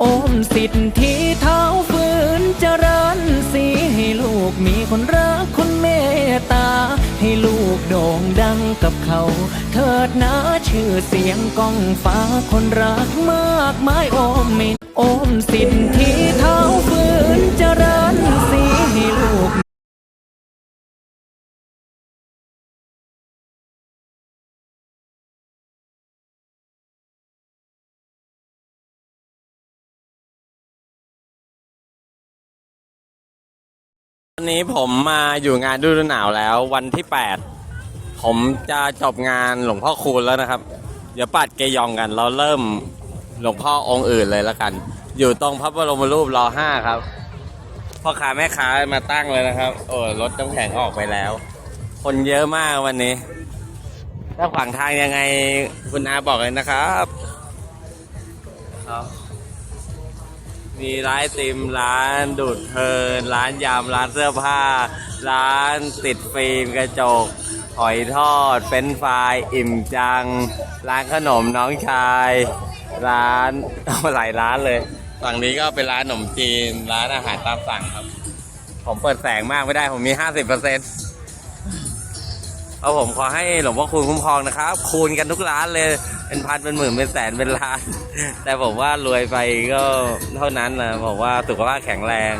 โอมสิทธิเท้าฝืนเจริญสีให้ลูกมีคนรักคนเมตตา ให้ลูกโด่งดังกับเขา เถิดนะชื่อเสียงก้องฟ้าคนรักมากมายโอมมินโอมสิทธิเท้าฝืนเจริญ นนี้ผมมาอยู่งานฤดูหนาวแล้ว วันที่ 8 ผมจะจบงานหลวงพ่อคูณแล้วนะครับ เดี๋ยวปัดเกยองกัน เราเริ่มหลวงพ่อองค์อื่นเลยแล้วกัน อยู่ตรงพระบรมรูปรอห้าครับพ่อค้าแม่ค้ามาตั้งเลยนะครับ โอ้รถน้ำแข็งออกไปแล้ว คนเยอะมากวันนี้ ถ้าขวางทางยังไงคุณอาบอกเลยนะครับครับ มีร้านติมร้านดูดเพลิน ร้านยำร้านเสื้อผ้า ร้านติดฟิล์มกระจก หอยทอดเป็นฟรายอิ่มจัง ร้านขนมน้องชาย ร้านหลายร้านเลย ฝั่งนี้ก็เป็นร้านขนมจีน ร้านอาหารตามสั่งครับ ผมเปิดแสงมากไม่ได้ผมมี 50%เปอร์เซ็นต์ เอาผมขอให้หลวงพ่อคูณคุ้มครองนะครับ คูณกันทุกร้านเลย เป็นพันเป็นหมื่นเป็นแสนเป็นล้าน แต่ผมว่ารวยไปก็เท่านั้นนะผมว่าสุขภาพแข็งแรง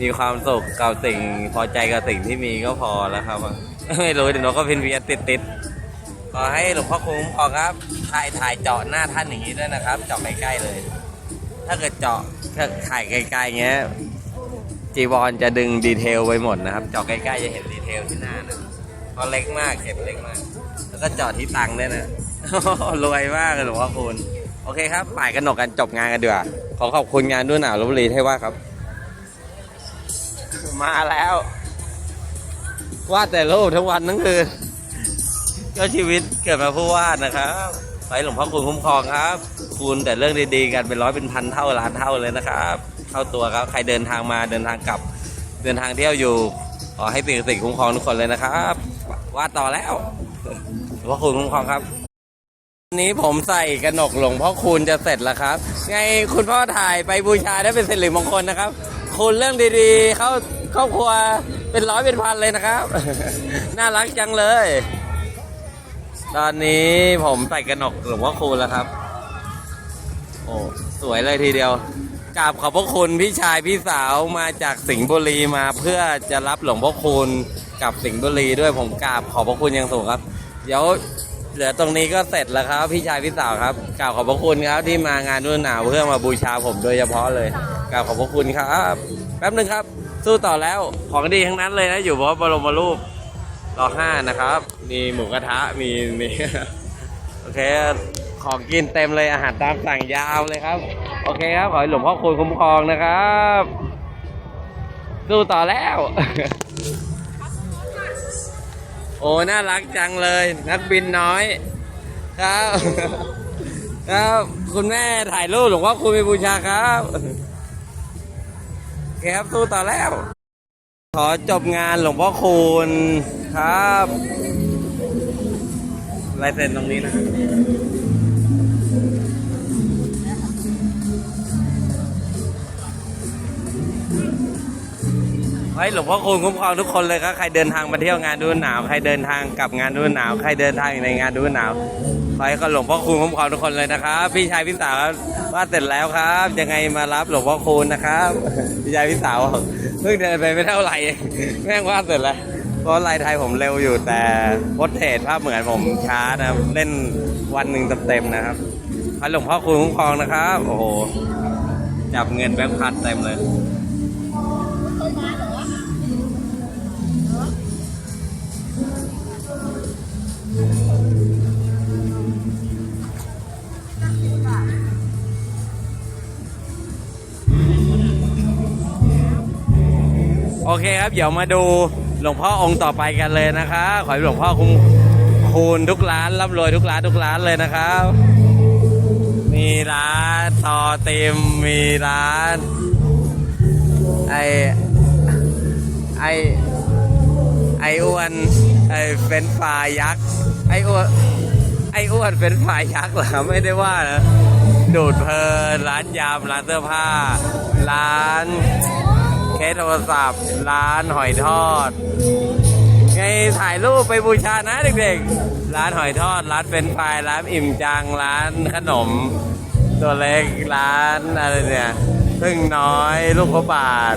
มีความสุขกับสิ่งพอใจกับสิ่งที่มีก็พอแล้วครับ ไม่รู้เดี๋ยวเราก็เพียนเพียนติดติดขอให้หลวงพ่อคุ้มครองครับถ่ายถ่ายเจาะหน้าท่านอย่างนี้ด้วยนะครับ เจาะใกล้ๆเลย ถ้าเกิดเจาะถ้าถ่ายไกลๆเงี้ยจีวรจะดึงดีเทลไปหมดนะครับ เจาะใกล้ๆจะเห็นดีเทลที่หน้านะ เพราะเล็กมากเข็มเล็กมาก แล้วก็จาะที่ตังค์ด้วยนะ รวยมากเลยหลวงพ่อคุณ โอเคครับป่ายกันหนกกันจบงานกันเดีกว่าขอขอบคุณงานด้วยหนาวลบบุรีให้ว่าครับ มาแล้ววาดแต่รูปทั้งวันทั้งคืนก็ชีวิตเกิดมาผู้วาดนะครับขอให้หลวงพ่อคุณคุ้มครองครับ คุณแต่เรื่องดีๆกันเป็นร้อยเป็นพันเท่าล้านเท่าเลยนะครับเข้าตัวครับใครเดินทางมาเดินทางกลับ เดินทางเที่ยวอยู่ขอให้สิ่งศักดิ์สิทธิ์คุ้มครองทุกคนเลยนะครับ วาดต่อแล้วหลวงพ่อคุณคุ้มครองครับวันนี้ผมใส่กระหนกหลวงพ่อคูณจะเสร็จแล้วครับ ไงคุณพ่อถ่ายไปบูชาได้เป็นสิริมงคลนะครับ คุณเรื่องดีๆ เข้าครอบครัวเป็นร้อยเป็นพันเลยนะครับ น่ารักจังเลย ตอนนี้ผมใส่กระหนกหลวงพ่อคูณแล้วครับ โอ้สวยเลยทีเดียวกราบขอบพระคุณพี่ชายพี่สาวมาจากสิงห์บุรีมาเพื่อจะรับหลวงพ่อคูณ กับสิงห์บุรีด้วยผมกราบขอบพระคุณอย่างสูงครับ เดี๋ยวเหลือตรงนี้ก็เสร็จแล้วครับ พี่ชายพี่สาวครับกราบขอบพระคุณครับที่มางานรุ่นหนาวเพื่อมาบูชาผมโดยเฉพาะเลยกราบขอบพระคุณครับแป๊บหนึ่งครับ สู้ต่อแล้วของดีทั้งนั้นเลยนะอยู่บนบรมรูปรอห้านะครับ มีหมูกระทะมีมีโอเคของกินเต็มเลยอาหารตามสั่งยาวเลยครับ โอเคครับ ขอให้หลวงพ่อคูณคุ้มครองนะครับ สู้ต่อแล้ว อ้น่ารักจังเลย นักบินน้อย ครับ ครับ คุณแม่ถ่ายรูปหลวงพ่อคูณไปบูชาครับคครับสู้ต่อแล้ว ขอจบงานหลวงพ่อคูณครับลายเซ็นตรงนี้นะ ให้หลวงพ่อคูณคุ้มครองทุกคนเลยครับใครเดินทางมาเที่ยวงานดูหนาวใครเดินทางกลับงานดูหนาวใครเดินทางอยู่ในงานดูหนาวขอให้หลวงพ่อคูณคุ้มครองทุกคนเลยนะครับ พี่ชายพี่สาวว่าเสร็จแล้วครับ ยังไงมารับหลวงพ่อคูณนะครับพี่ชายพี่สาวเพิ่งเดินไปไม่เท่าไหร่แม่งว่าดเสร็จแล้วเพราะลายไทยผมเร็วอยู่แต่โพสเทสภาพเหมือนผมช้านะเล่นวันหนึ่งเต็มๆนะครับขอให้หลวงพ่อคูณคุ้มครองนะครับ โอ้โหจับเงินแบงค์พันเต็มเลย โอเคครับ เดี๋ยวมาดูหลวงพ่อองค์ต่อไปกันเลยนะคะขอให้หลวงพ่อคุ้มคูณทุกร้านร่ำรวยทุกร้านทุกร้านเลยนะครับ มีร้านต่อเต็มมีร้านไอไอไออ้วนไอเฟนฟายักษ์ ไออ้วนไออ้วนเฟรนช์ฟรายยักษ์เหรอไม่ได้ว่านะดูดเพลินร้านยำร้านเสื้อผ้า ร้านเคสโทรศัพท์ ร้านหอยทอด ไงถ่ายรูปไปบูชานะเด็กๆ ร้านหอยทอด ร้านเป็นไฟรายร้านอิ่มจัง ร้านขนม ตัวเล็ก ร้านอะไรเนี่ยพึ่งน้อย ลูกพระบาท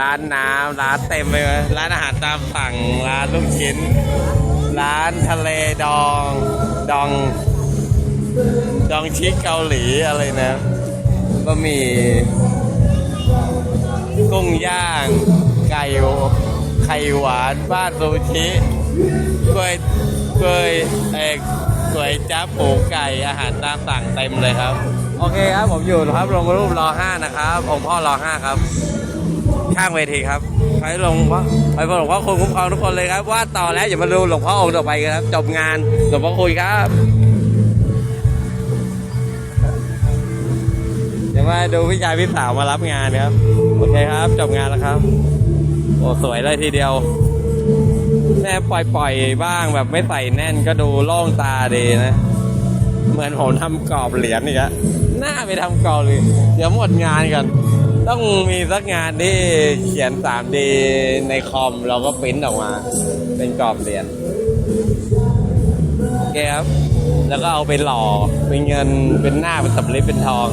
ร้านน้ำ ร้านเต็มไปหมดร้านอาหารตามสั่ง ร้านลูกชิ้น ร้านทะเลดอง ดอง ดองชิคเกาหลีอะไรนะบะหมี่กุ้งย่าง ไก่ไข่หวานบ้านซูชิกล้วยกล้วยเอกก๋วยจั๊บหมูไก่อาหารตามสั่งเต็มเลยครับ โอเคครับ ผมอยู่ครับลงรูปรอห้านะครับ องค์พ่อรอห้าครับ ข้างเวทีครับไปหลวงพ่อไปหลวงพ่อคุณคุ้มครองทุกคนเลยครับ ว่าต่อแล้วอย่ามาดูหลวงพ่อองค์ต่อไปกันครับจบงานหลวงพ่อคุยครับเดี๋ยวมาดูพี่ชายพี่สาวมารับงานครับโอเคครับจบงานแล้วครับโอ้สวยเลยทีเดียวแน่ปล่อยๆบ้างแบบไม่ใส่แน่นก็ดูโล่งตาดีนะ เหมือนผมทำกรอบเหรียญอีกอะหน้าไปทำกรอบเลยเดี๋ยวหมดงานกัน ต้องมีสักงานที่เขียน 3D ในคอมเราก็ปริ้นออกมา เป็นกรอบเหรียญโอเคครับ แล้วก็เอาไปหล่อ เป็นเงินเป็นหน้า เป็นสับลิดเป็นทอง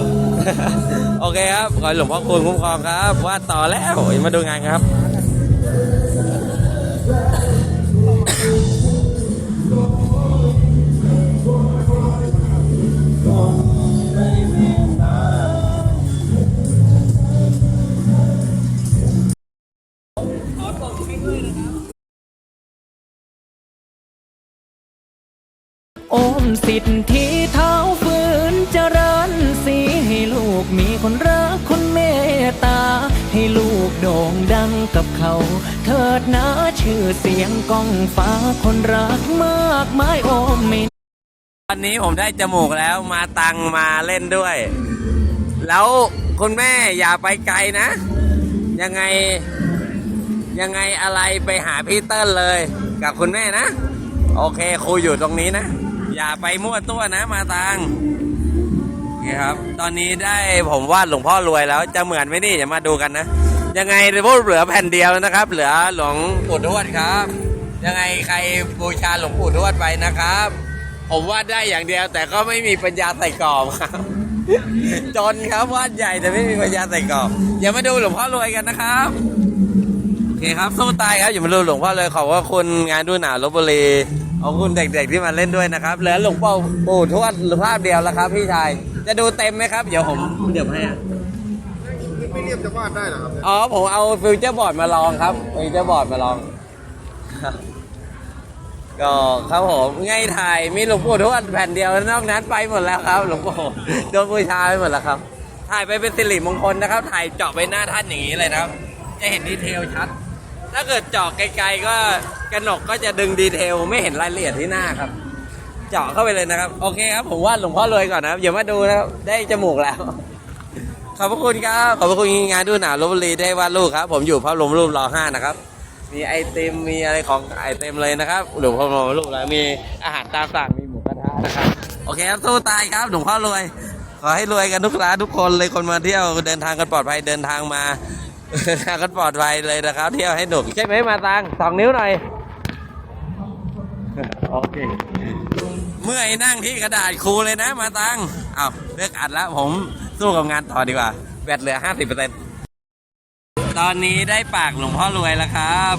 โอเคครับ ขอหลวงพ่อคุณคุ้มครองครับ ว่าต่อแล้วมาดูงานครับ โอมสิทธิเท้าฝืนเจริญสีให้ลูกมีคนรักคนเมตตา ให้ลูกโด่งดังกับเขา เถิดนะชื่อเสียงก้องฟ้าคนรักมากมายโอมไม่วันนี้ผมได้จมูกแล้วมาตังมาเล่นด้วย แล้วคุณแม่อย่าไปไกลนะ ยังไงยังไงอะไรไปหาพี่เติ้ลเลย กับคุณแม่นะ โอเคครูอยู่ตรงนี้นะ อย่าไปมั่วตัวนะมาตังโอเคครับ ตอนนี้ได้ผมวาดหลวงพ่อรวยแล้ว จะเหมือนไหมนี่อย่ามาดูกันนะ ยังไงพวกเหลือแผ่นเดียวนะครับ เหลือหลวงปู่ทวดครับ ยังไงใครบูชาหลวงปู่ทวดไปนะครับ ผมวาดได้อย่างเดียว แต่ก็ไม่มีปัญญาใส่กรอบครับจนครับวาดใหญ่แต่ไม่มีปัญญาใส่กรอบอย่ามาดูหลวงพ่อรวยกันนะครับโอเคครับสู้ตายครับอย่ามาดูหลวงพ่อเลยขอบว่าคุณงานดูหนาวลบบุรี ขอบคุณเด็กๆที่มาเล่นด้วยนะครับ เหลือหลวงพ่อปู่ทวดภาพเดียวแล้วครับ พี่ชาย จะดูเต็มไหมครับ เดี๋ยวผมเดี๋ยวให้อะไม่เรียบจะวาดได้เหรอครับอ๋อผมเอาฟิวเจอร์บอร์ดมาลองครับฟิวเจอร์บอร์ดมาลอง ก็ครับผมง่ายถ่ายมีหลวงปู่ทวดแผ่นเดียวนอกนั้นไปหมดแล้วครับ หลวงปู่โดนบูชาไปหมดแล้วครับ ถ่ายไปเป็นสิริมงคลนะครับ ถ่ายเจาะไปหน้าท่านอย่างนี้เลยนะครับ จะเห็นดีเทลชัด ถ้าเกิดเจาะไกลๆก็ กระหนกก็จะดึงดีเทลไม่เห็นรายละเอียดที่หน้าครับ เจาะเข้าไปเลยนะครับ โอเคครับ ผมว่าหลวงพ่อรวยก่อนนะครับอย่ามาดูนะครับ ได้จมูกแล้ว ขอบพระคุณครับ ขอบพระคุณงานดูหนาลบบุรีได้วาดรูปครับ ผมอยู่พระบรมรูปรอห้านะครับ มีไอติมมีอะไรของไอเต็มเลยนะครับหลวงพ่อรวยรูปแล้วมีอาหารตามสั่งมีหมูกระทะนะครับ โอเคครับสู้ตายครับหลวงพ่อรวย ขอให้รวยกันทุกร้านทุกคนเลยคนมาเที่ยวเดินทางกันปลอดภัยเดินทางมาเดินทางกันปลอดภัยเลยนะครับ เที่ยวให้หนุกใช่ไหมมาตังสองนิ้วหน่อย โอเค เมื่อยนั่งที่กระดาษครูเลยนะมาตังเอาเลิกอัดแล้วผมสู้กับงานต่อดีกว่า แบตเหลือ 50%ตอนนี้ได้ปากหลวงพ่อรวยแล้วครับ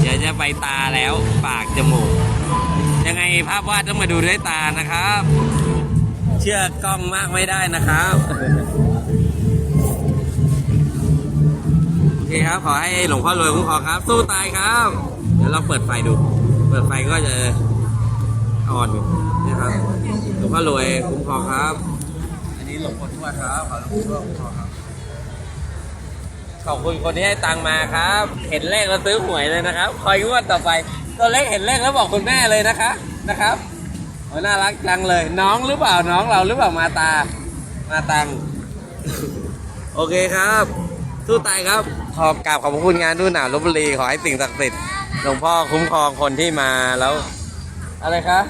เดี๋ยวจะไปตาแล้วปากจมูก ยังไงภาพวาดต้องมาดูด้วยตานะครับ เชื่อกล้องมากไม่ได้นะครับโอเคครับ ขอให้หลวงพ่อรวยคุ้มครองครับ สู้ตายครับ เดี๋ยวเราเปิดไฟดู เปิดไฟก็จะอ่อนอยู่นะครับหลวงพ่อรวยคุ้มครองครับ อันนี้หลวงพ่อทวดครับขอหลวงพ่อทวดคุ้มครองครับ ขอบคุณคนที่ให้ตังค์มาครับ เห็นเลขแล้วซื้อหวยเลยนะครับ คอยงวดต่อไป ตัวเลขเห็นเลขแล้วบอกคุณแม่เลยนะคะ นะครับโอ้ยน่ารักจังเลย น้องหรือเปล่า น้องเราหรือเปล่า มาตา มาตัง โอเคครับสู้ตายครับ ขอบกราบขอบพระคุณงานดูหนาวลบบุรี ขอให้สิ่งศักดิ์สิทธิ์ หลวงพ่อคุ้มครองคนที่มาแล้ว อะไรคะ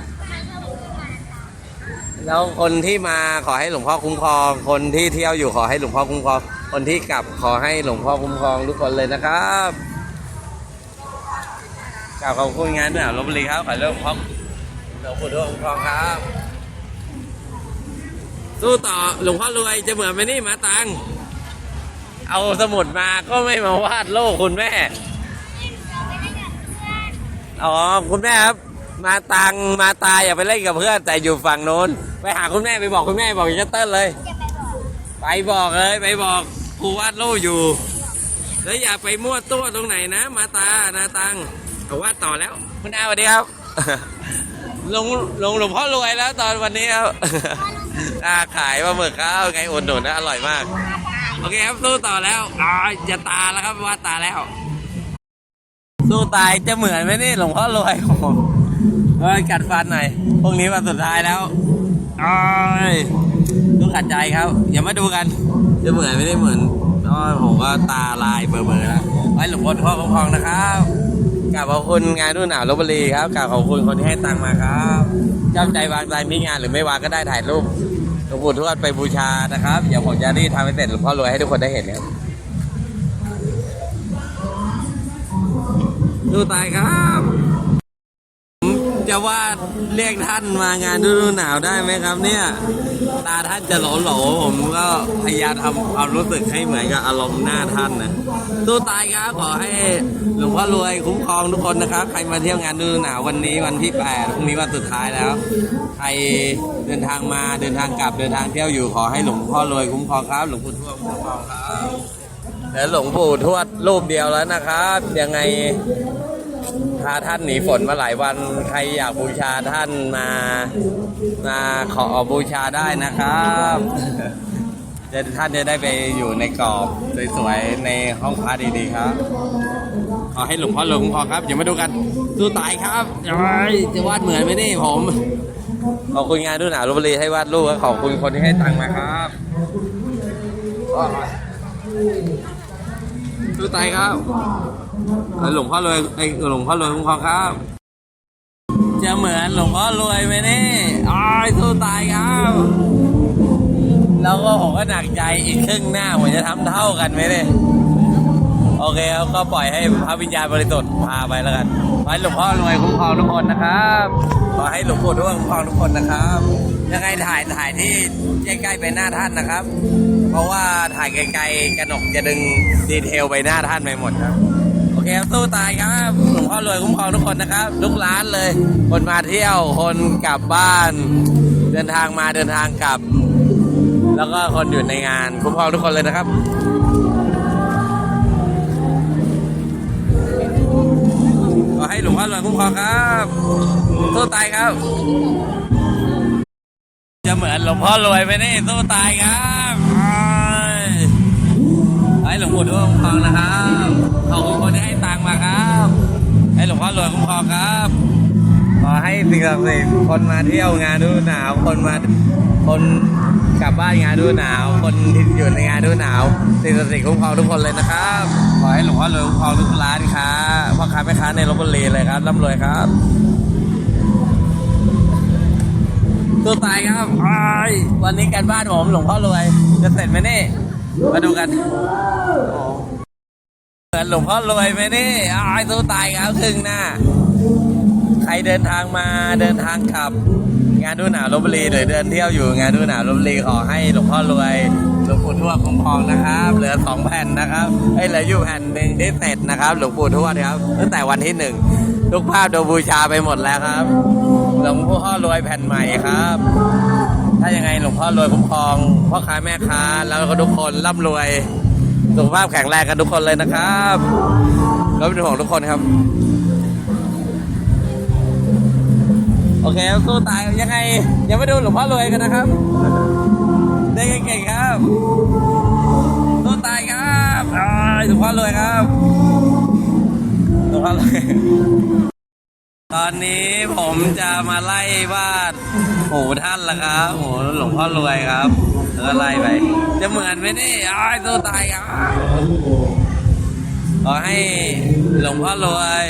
แล้วคนที่มาขอให้หลวงพ่อคุ้มครอง คนที่เที่ยวอยู่ขอให้หลวงพ่อคุ้มครอง คนที่กลับขอให้หลวงพ่อคุ้มครองทุกคนเลยนะครับกล่าวขอบคุณงานด้วยลบบุรีครับขอให้หลวงพ่อหลวงปู่ทวดคุ้มครองครับสู้ต่อหลวงพ่อรวยจะเหมือนไหมนี่มาตัง เอาสมุดมาก็ไม่มาวาดโลกคุณแม่ อ๋อคุณแม่ครับ มาตังมาตายอย่าไปเล่นกับเพื่อนแต่อยู่ฝั่งโน้น ไปหาคุณแม่ไปบอกคุณแม่บอกจะเต้นเลย ไปบอกเลยไปบอกครูวาดโลกอยู่ แล้วอย่าไปมั่วตัวตรงไหนนะ มาตานาตังเอาวาดต่อแล้ว คุณอาสวัสดีครับลงลงหลวงพ่อรวยแล้วตอนวันนี้ครับอาขายปลาหมึกครับไงอุดหนุนนะอร่อยมาก โอเคครับสู้ต่อแล้วอ๋อจะตาแล้วครับว่าตาแล้ว สู้ตายจะเหมือนไหมนี่หลวงพ่อรวยของผมเอ้ยกัดฟันหน่อยพรุ่งนี้วันสุดท้ายแล้วอ้ายดูขัดใจครับ อย่ามาดูกัน จะเหมือนไม่ได้เหมือนอ๋อผมก็ตาลายเบลอๆแล้วไว้หลวงพ่อพ่อคุ้มครองนะครับกราบขอบคุณงานรุ่นหนาวลบบุรีครับกราบขอบคุณคนที่ให้ตังค์มาครับจำใจวางใจที่งานหรือไม่วางก็ได้ถ่ายรูปหลวงปู่ทวดไปบูชานะครับ เดี๋ยวผมจะรีบทำให้เสร็จหลวงพ่อรวยให้ทุกคนได้เห็นครับ ดูตายครับผมจะว่าเรียกท่านมางานฤดูหนาวได้ไหมครับ เนี่ย ตาท่านจะโหลๆผมก็พยายามทำความรู้สึกให้เหมือนกับอารมณ์หน้าท่านนะตู้ตายครับขอให้หลวงพ่อรวยคุ้มครองทุกคนนะครับ ใครมาเที่ยวงานฤดูหนาววันนี้วันที่แปดพรุ่งนี้วันสุดท้ายแล้ว ใครเดินทางมาเดินทางกลับเดินทางเที่ยวอยู่ขอให้หลวงพ่อรวยคุ้มครองครับ หลวงปู่ทวดคุ้มครองครับ แล้วหลวงปู่ทวดรูปเดียวแล้วนะครับ ยังไงพาท่านหนีฝนมาหลายวันใครอยากบูชาท่านมามาขอบูชาได้นะครับจะท่านจะได้ไปอยู่ในกรอบสวยๆในห้องพระดีๆครับ ขอให้หลวงพ่อหลวงพ่อครับอย่ามาดูกันสู้ตายครับจะวาดเหมือนไหมนี่ผมขอบคุณงานดูหนาลพบุรีให้วาดรูปขอบคุณคนที่ให้ตังค์มาครับ สู้ตายครับหลวงพ่อรวยไอหลวงพ่อรวยคุ้มครองครับ จะเหมือนหลวงพ่อรวยไหมนี่อ้ายสู้ตายครับ แล้วก็ผมก็หนักใจอีกครึ่งหน้าผมจะทำเท่ากันไหมเนี่ยโอเคครับก็ปล่อยให้พระวิญญาณบริสุทธิ์พาไปแล้วกันขอให้หลวงพ่อรวยคุ้มครองทุกคนนะครับขอให้หลวงปู่ทวดคุ้มครองทุกคนนะครับยังไงถ่ายถ่ายที่ใกล้ๆไปหน้าท่านนะครับ เพราะว่าถ่ายไกลๆกระหนกจะดึงดีเทลไปหน้าท่านไปหมดครับ โอเคครับสู้ตายครับหลวงพ่อรวยคุ้มครองทุกคนนะครับทุกร้านเลย คนมาเที่ยวคนกลับบ้าน เดินทางมาเดินทางกลับ แล้วก็คนอยู่ในงานคุ้มครองทุกคนเลยนะครับขอให้หลวงพ่อรวยคุ้มครองครับสู้ตายครับ จะเหมือนหลวงพ่อรวยไหมนี่สู้ตายครับ อ้ายให้หลวงปู่ทวดคุ้มครองนะครับขอบคุณคนที่ให้ตังค์มาครับให้หลวงพ่อรวยคุ้มครองครับ ขอให้สิ่งศักดิ์สิทธิ์คนมาเที่ยวงานดูหนาว คนมาคนกลับบ้านงานดูหนาว คนที่อยู่ในงานดูหนาวสิ่งศักดิ์สิทธิ์คุ้มครองทุกคนเลยนะครับ ขอให้หลวงพ่อรวยคุ้มครองทุกร้านค้าพ่อค้าแม่ค้าในลบบุรีเลยครับร่ำรวยครับตัวตายครับวันนี้การบ้านผมหลวงพ่อรวย จะเสร็จไหมนี่ มาดูกันเหมือนหลวงพ่อรวยไหมนี่อ้ายตัวตายครับครึ่งหน้า ใครเดินทางมาเดินทางกลับ งานดูหนาวลบบุรีหรือเดินเที่ยวอยู่ งานดูหนาวลบบุรีขอให้หลวงพ่อรวยหลวงปู่ทวดคุ้มครองนะครับ เหลือสองแผ่นนะครับไอ้เหลืออยู่แผ่นหนึ่งที่เสร็จนะครับหลวงปู่ทวดครับตั้งแต่วันที่หนึ่งทุกภาพโดนบูชาไปหมดแล้วครับ หลวงพ่อรวยแผ่นใหม่ครับ ถ้ายังไงหลวงพ่อรวยคุ้มครองพ่อค้าแม่ค้า แล้วก็ทุกคนร่ำรวยสุขภาพแข็งแรงกันทุกคนเลยนะครับก็เป็นห่วงทุกคนครับ โอเคสู้ตายยังไงยังไม่ดูหลวงพ่อรวยกันนะครับ ได้เก่งๆครับสู้ตายครับหลวงพ่อรวยครับหลวงพ่อรวย ตอนนี้ผมจะมาไล่วาดหูท่านละครับโหหลวงพ่อรวยครับแล้วก็ไล่ไป จะเหมือนไหมนี่อ้ายสู้ตายครับขอให้หลวงพ่อรวย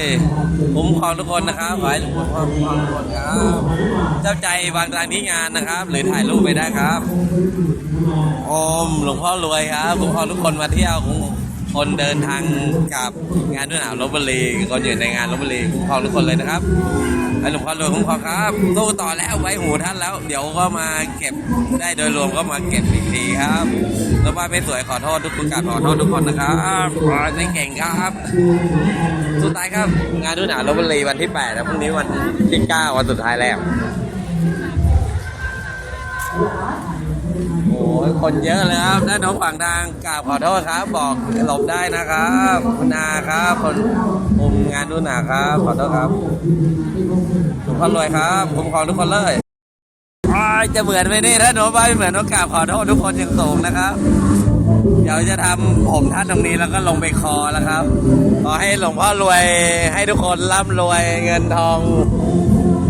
คุ้มครองทุกคนนะครับขอให้หลวงพ่อรองทุกคนครับ เจ้าใจวางทางที่งานนะครับ หรือถ่ายรูปไปได้ครับ อมหลวงพ่อรวยครับคุ้มครองทุกคนมาเที่ยวคุ้ม คนเดินทางกับงานด้วยหนาวลบบุรีคนอยู่ในงานลบบุรีคุ้มครองทุกคนเลยนะครับให้หลวงพ่อรวยคุ้มครองครับสู้ต่อแล้วไว้หูท่านแล้ว เดี๋ยวก็มาเก็บได้โดยรวมก็มาเก็บอีกทีครับแล้วบ้าไม่สวยขอโทษทุกคนกราบขอโทษทุกคนนะครับขอให้เก่งครับสุดท้ายครับ งานด้วยหนาวลบบุรีวันที่8แล้วพรุ่งนี้วันที่9วันสุดท้ายแล้ว คนเยอะเลยครับด้านน้องฝั่งทางกราบขอโทษครับ บอกหลบได้นะครับคุณนาครับ คนคุมงานดูหนาครับ ขอโทษครับทุกคนรวยครับคุ้มครอทุกคนเลยอจะเหมือนไหมนี่ถ้าหนูไปเหมือนต้องกราบขอโทษทุกคนอย่างสูงนะครับเดี๋ยวจะทำผมท่านตรงนี้แล้วก็ลงไปคอแล้วครับ ขอให้หลวงพ่อรวยให้ทุกคนร่ำรวยเงินทอง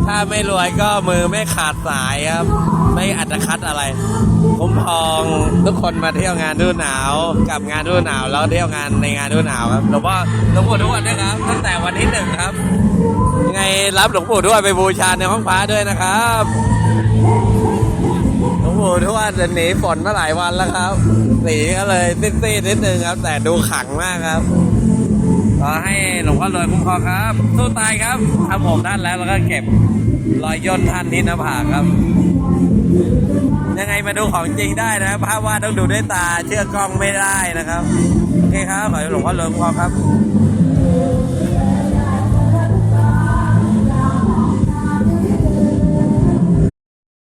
ถ้าไม่รวยก็มือไม่ขาดสายครับ ไม่อัตคัดอะไรคุ้มครองทุกคนมาเที่ยวงานดูหนาว กับงานดูหนาวแล้วเที่ยวงานในงานดูหนาวครับหลวงพ่อหลวงปู่ทวดนะครับ ตั้งแต่วันที่หนึ่งครับยังไงรับหลวงปู่ทวดไปบูชาในห้องพระด้วยนะครับหลวงปู่ทวดจะหนีฝนมาหลายวันแล้วครับหนีก็เลยซีดๆนิดนึงครับ แต่ดูขังมากครับ ขอให้หลวงพ่อรวยคุ้มครองครับ สู้ตายครับทำผมท่านแล้วแล้วก็เก็บรอยย่นท่านที่หน้าผากครับ ยังไงมาดูของจริงได้นะภาพวาดต้องดูด้วยตาเชื่อกล้องไม่ได้นะครับโอเคครับขอให้หลวงพ่อรวยคุ้มครองครับ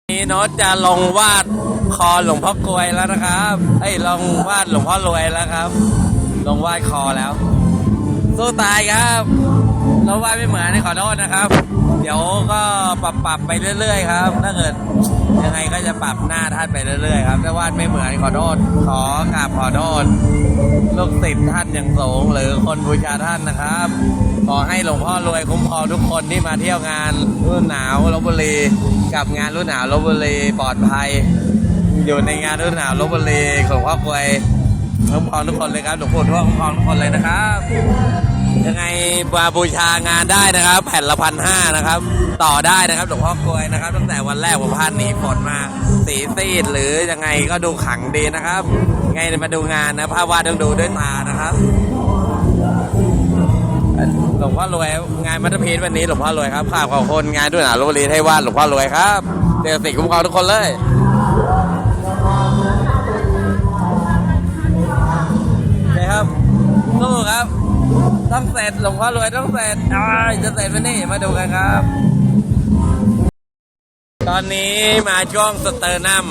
นี่โน้ตจะลงวาดคอหลวงพ่อกลวยแล้วนะครับเอ้ยลงวาดหลวงพ่อรวยแล้วครับ ลงวาดคอแล้ว สู้ตายครับเราวาดไม่เหมือนขอโทษนะครับ เดี๋ยวก็ปรับปรับไปเรื่อย ๆ ครับ ถ้าเกิดยังไงก็จะปรับหน้าท่านไปเรื่อยๆครับถ้าวาดไม่เหมือนขอโทษขอกราบขอโทษลูกศิษย์ท่านอย่างสูงหรือคนบูชาท่านนะครับ ขอให้หลวงพ่อรวยคุ้มครองทุกคนที่มาเที่ยวงานรุ่นหนาวลบบุรีกับงานรุ่นหนาวลบบุรีปลอดภัย อยู่ในงานรุ่นหนาวลบบุรีของพ่อกวยคุ้มครองทุกคนเลยครับหลวงปู่ทวดคุ้มครองทุกคนเลยนะครับ ยังไงมาบูชางานได้นะครับ แผ่นละพันห้านะครับ ต่อได้นะครับหลวงพ่อกลวยนะครับ ตั้งแต่วันแรกผมพาหนีฝนมาสีซีดหรือยังไงก็ดูขังดีนะครับ ไงมาดูงานนะภาพวาดต้องดูด้วยตานะครับหลวงพ่อรวยงานมัตพีชวันนี้หลวงพ่อรวยครับข่าวของคนงานด้วยหนาลบบุรีให้วาดหลวงพ่อรวยครับเดี๋ยวสิคุ้มครองทุกคนเลยนะครับสู้ครับ ต้องเสร็จหลวงพ่อรวยต้องเสร็จอ้าจะเสร็จไหมนี่มาดูกันครับ ตอนนี้มาช่วงสเตอร์นัม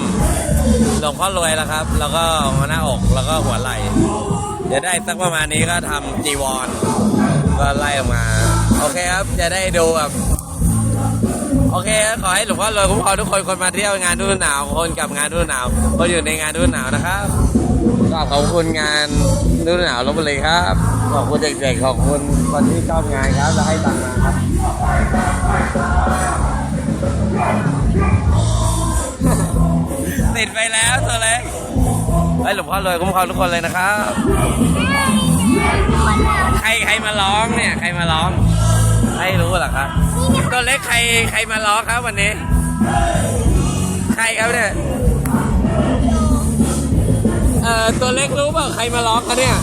หลวงพ่อรวยแล้วครับ แล้วก็หัวหน้าอกแล้วก็หัวไหล่เดี๋ยวได้สักประมาณนี้ก็ทำจีวรก็ไล่ออกมา โอเคครับจะได้ดูแบบโอเคขอให้หลวงพ่อรวยคุ้มครองทุกคนคนมาเที่ยวงานฤดูหนาวคนกับงานฤดูหนาวคนอยู่ในงานฤดูหนาวนะครับก็ขอบคุณงานฤดูหนาวลบบุรีครับขอบคุณเด็กๆขอบคุณคนที่ชอบงานครับและให้ตังค์มาครับติดไปแล้วตัวเล็กให้หลวงพ่อรวยคุ้มครองทุกคนเลยนะครับใครใครมาร้องเนี่ยใครมาร้องให้รู้หรอครับตัวเล็กใครใครมาร้องครับวันนี้ ใครครับเนี่ยเอ่อตัวเล็กรู้เปล่าใครมาร้องครับเนี่ย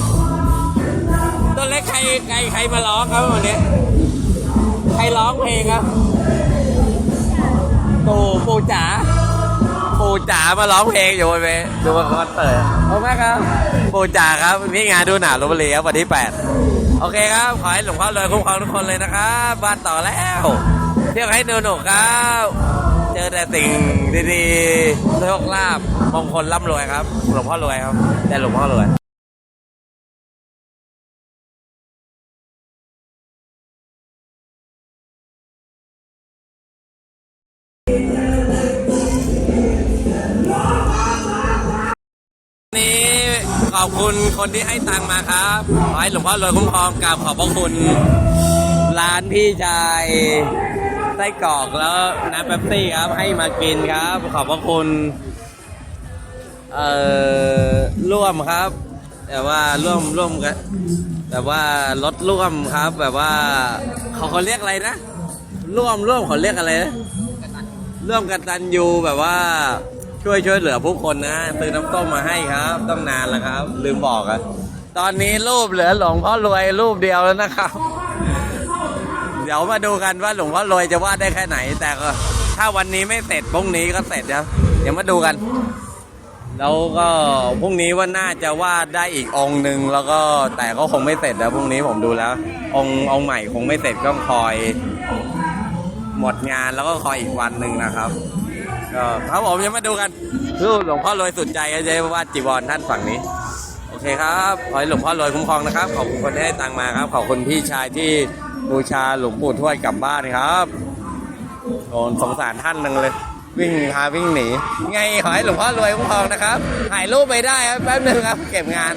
ตัวเล็กใครใครใครมาร้องครับวันนี้ ใครร้องเพลงครับ ปู่ปู่จ๋า ปู่จ๋ามาร้องเพลงอยู่บนเวดูบนคอนเสิร์ตขอบคุณมากครับ ปู่จ๋าครับนี่งานดูหนาลบบุรีครับวันที่8โอเคครับ ขอให้หลวงพ่อรวยคุ้มครองทุกคนเลยนะครับบ้านต่อแล้ว เที่ยวให้หนุกๆครับ เจอแต่สิ่งดีๆโชคลาภมงคลร่ำรวยครับ หลวงพ่อรวยครับ แต่หลวงพ่อรวย ขอบคุณคนที่ให้ตังมาครับขอให้หลวงพ่อรวยคุ้มครองกับขอบพระคุณ ร้านพี่ชายไส้กรอกแล้วน้ำเป๊ปซี่ครับให้มากินครับ ขอบพระคุณเอ่อร่วมครับ แต่ว่าร่วมร่วมกันแบบว่ารถร่วมครับ แบบว่าเขาเขาเรียกอะไรนะร่วมร่วมเขาเรียกอะไรนะร่วมกันตันยูแบบว่า ช่วยช่วยเหลือผู้คนนะซื้อน้ำต้มมาให้ครับต้องนานแล้วครับ ลืมบอกอะตอนนี้รูปเหลือหลวงพ่อรวยรูปเดียวแล้วนะครับ เดี๋ยวมาดูกันว่าหลวงพ่อรวยจะวาดได้แค่ไหน แต่ก็ถ้าวันนี้ไม่เสร็จพรุ่งนี้ก็เสร็จครับเดี๋ยวมาดูกัน แล้วก็พรุ่งนี้ว่าน่าจะวาดได้อีกองหนึ่งแล้วก็แต่ก็คงไม่เสร็จแล้วพรุ่งนี้ผมดูแล้ว ององใหม่คงไม่เสร็จก็คอย หมดงานแล้วก็คอยอีกวันหนึ่งนะครับ ก็ครับผมยังมาดูกันรูปหลวงพ่อรวยสุดใจก็จะวาดจีวรท่านฝั่งนี้ โอเคครับขอให้หลวงพ่อรวยคุ้มครองนะครับ ขอบคุณคนที่ให้ตังค์มาครับ ขอบคุณพี่ชายที่บูชาหลวงปู่ทวดกลับบ้านครับโอนสงสารท่านนึงเลย วิ่งพาวิ่งหนี ไงขอให้หลวงพ่อรวยคุ้มครองนะครับถ่ายรูปไปได้ครับแป๊บนึงครับ เก็บงาน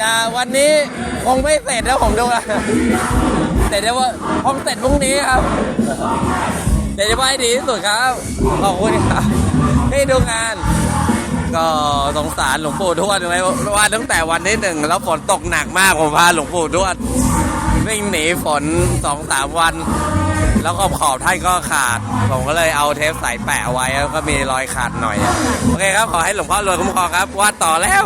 จะวันนี้คงไม่เสร็จแล้วผมดูแลแต่เดี๋ยวว่าคงเสร็จพรุ่งนี้ครับ ดี๋ยวจะไปให้ดีที่สุดครับ ขอบคุณครับที่ดูงาน ก็สงสารหลวงปู่ทวดเลยว่าตั้งแต่วันที่หนึ่งแล้วฝนตกหนักมากผมพาหลวงปู่ทวดวิ่งหนีฝนสองสามวัน แล้วก็ขอบท่านก็ขาด ผมก็เลยเอาเทปใสแปะเอาไว้แล้วก็มีรอยขาดหน่อย โอเคครับ ขอให้หลวงพ่อรวยคุ้มครองครับวาดต่อแล้ว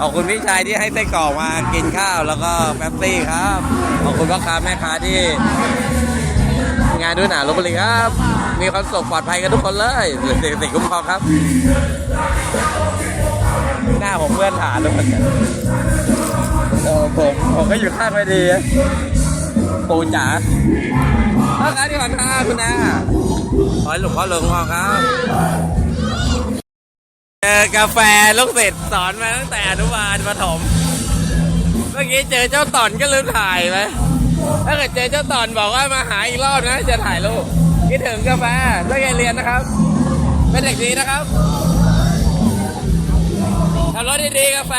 ขอบคุณพี่ชายที่ให้ไส้กรอกมากินข้าวแล้วก็แป๊บซี่ครับ ขอบคุณพ่อค้าแม่ค้าที่ งานด้วยหนาลบบุรีครับ มีความสุขปลอดภัยกันทุกคนเลยสิ่งสิ่คุ้มครองครับ หน้าผมเพื่อนฐานทุกคนเออผมผมก็อยู่ข้างไม่ดีปูจ๋าพ่อค้าที่ขอนข้าคุณนะขอให้หลวงพ่อหลวงพ่อครับเจอกาแฟลูกศิษย์สอนมาตั้งแต่อนุบาลประถม เมื่อกี้เจอเจ้าต่อนก็ลืมถ่ายไหมถ้าเกิดเจอเจ้าต่อนบอกว่ามาหาอีกรอบนะจะถ่ายรูป คิดถึงกาแฟตั้งใจเรียนนะครับ เป็นเด็กดีนะครับขับรถดีๆกาแฟ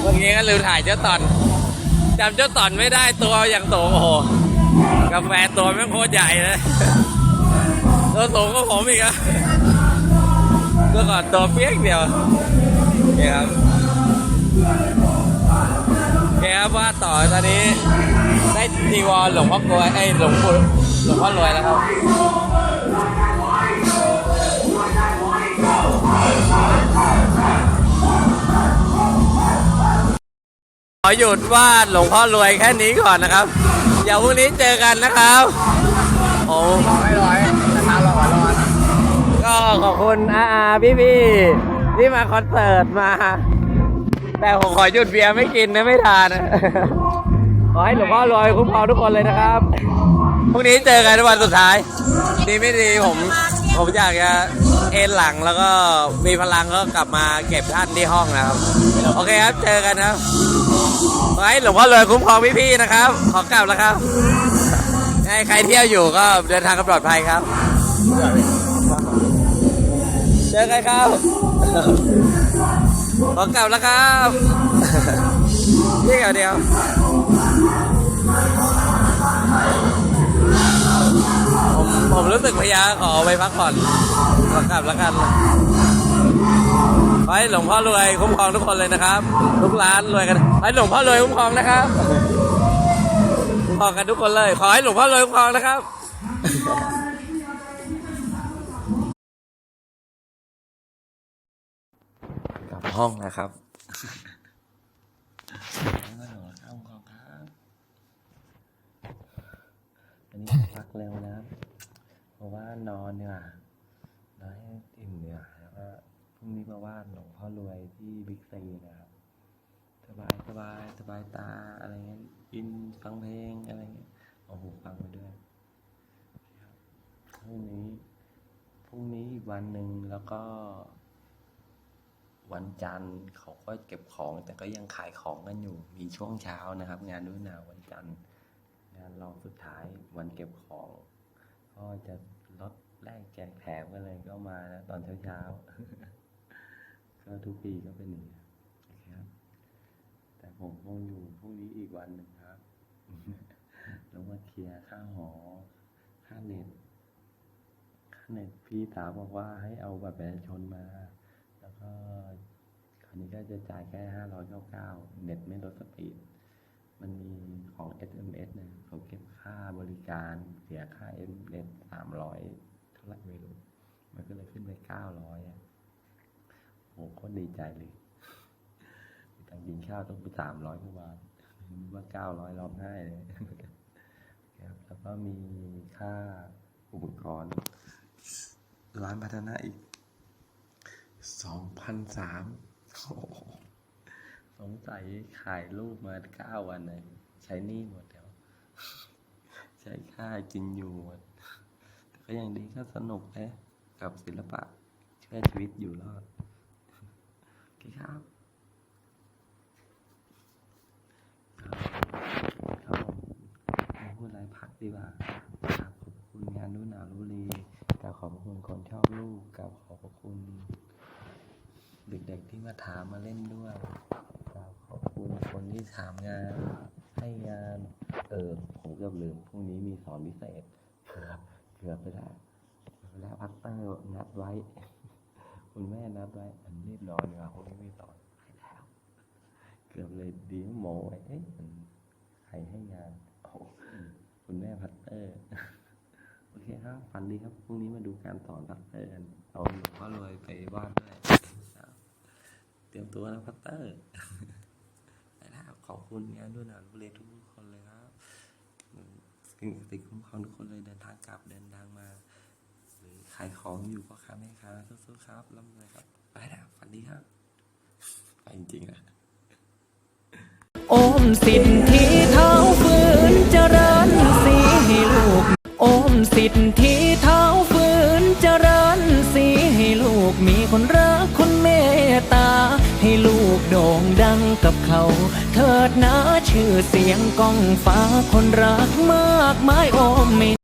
เมื่อกี้ก็ลืมถ่ายเจ้าต่อนจำเจ้าต่อนไม่ได้ตัวอย่างสูงโอ้โหกาแฟตัวแม่งโคตรใหญ่เลยตัวสูงก็ผมอีกอะเมื่อก่อนตัวเปียกเดียวนี่ครับโอเคครับว่าต่อตอนนี้ ได้จีวรหลวงพ่อกลวยไอ้หลวงปู่หลวงพ่อรวยแล้วครับขอหยุดวาดหลวงพ่อรวยแค่นี้ก่อนนะครับเดี๋ยวพรุ่งนี้เจอกันนะครับโอ้ไม่ร้อยนะครับร้อนร้อนก็ขอบคุณอาอาพี่พี่ที่มาคอนเสิร์ตมา แต่ผมขอหยุดเบียร์ไม่กินนะไม่ทานนะ ขอให้หลวงพ่อรวยคุ้มครองทุกคนเลยนะครับ พรุ่งนี้เจอกันวันสุดท้าย ดีไม่ดีผม ผมอยากจะเอนหลังแล้วก็มีพลังก็กลับมาเก็บท่านที่ห้องนะครับ โอเคครับ เจอกันครับขอให้หลวงพ่อรวยคุ้มครองพี่ๆนะครับ ขอกลับแล้วครับให้ใครเที่ยวอยู่ก็เดินทางกันปลอดภัยครับ เจอกันครับ ขอกลับแล้วครับ นี่เดียวเดียว ผมผมรู้สึกพยาขอไปพักผ่อนขอกลับแล้วกันขอให้หลวงพ่อรวยคุ้มครองทุกคนเลยนะครับ ทุกร้านรวยกันขอให้หลวงพ่อรวยคุ้มครองนะครับคุ้มครองกันทุกคนเลย ขอให้หลวงพ่อรวยคุ้มครองนะครับกลับห้องนะครับเข้าห้องครับอันนี้พักเร็วนะเพ ราะว่านอนเนี่ยนอนให้อิ่มเนี่ยแล้วก็พรุ่งนี้มาวาดหลวงพ่อรวยที่บิ๊กซีนะครับ สบายสบายสบายตาอะไรเงี้ยกินฟังเพลงอะไรเงี้ยเอาหูฟังไปด้วยพรุ่งนี้พรุ่งนี้อีกวันหนึ่งแล้วก็ วันจันทร์เขาก็เก็บของ แต่ก็ยังขายของกันอยู่ มีช่วงเช้านะครับ งานด้วยหนาววันจันทร์งานรองสุดท้ายวันเก็บของ ก็จะ ลดแลกแจกแถมกันเลยก็มาตอนเช้าๆก็ทุกปีก็เป็นอย่างนี้ครับ แต่ผมคงอยู่พรุ่งนี้อีกวันหนึ่งครับแล้วมาเคลียร์ค่าหอ ค่าเน็ตค่าเน็ตพี่สาวบอกว่าให้เอาบัตรประชาชนมา แล้วก็เขาอันนี้ก็จะจ่ายแค่ห้าร้อยเก้าเก้าเน็ตไม่ลดสปีด มันมีของ SMS เนี่ยเขาเก็บค่าบริการเสียค่า SMS สามร้อยเท่าไหร่ไม่รู้ มันก็เลยขึ้นไปเก้าร้อยอะโหโคตรดีใจเลยตังกินข้าวต้องไปสามร้อยกว่าบาทนึกว่าเก้าร้อยร้องไห้เลยครับแล้วก็มีค่าอุปกรณ์ ร้านพัฒนาอีกสองพันสามข้อ สงสัยขายรูปมาเก้าวันเลยใช้หนี่หมดแล้ว ใช้ค่ากินอยู่หมดแต่ก็ยังดีก็สนุกนะกับศิลปะช่วยชีวิตอยู่รอดโอเคครับครับผมพูดอะไรพักดีกว่าครับขอบคุณงานดูหนาวรู้รีกราบขอบคุณคนชอบลูกกราบขอบคุณ เด็กๆที่มาถามมาเล่นด้วย อบคุณคนที่ถามงาน ให้งาน เออ ผมเกือบลืมพรุ่งนี้มีสอนพิเศษ เกือบเกือบไปแล้วไปแล้วพัตเตอร์นัดไว้ คุณแม่นัดไว้ อันรีบนอนดีกว่าพรุ่งนี้มีสอนแล้วเกือบเลยดีโมไว้เอ๊ะมันใครให้งานโอ้คุณแม่พัตเตอร์โอเคครับฝันดีครับพรุ่งนี้มาดูการสอนพัตเตอร์กันเอาหลวงพ่อรวยไปบ้านด้วยเตรียมตัวนะพัตเตอร์ ขอบคุณงานด้วยนะบุรีทุกคนเลยครับสิ่งศักดิ์สิทธิ์คุ้มครองทุกคนเลยเดินทางกลับเดินทางมาหรือขายของอยู่พ่อค้าแม่ค้าสู้ๆครับร่ำรวยครับไปแล้วฝันดีครับไปจริงๆนะโอมสิทธิเท้าฝืนเจริญสีให้ลูกโอมสิทธิเท้าฝืนเจริญสีให้ลูกมีคนรักคน ให้ลูกโด่งดังกับเขา เถิดนะชื่อเสียงก้องฟ้าคนรักมากมายโอมไม่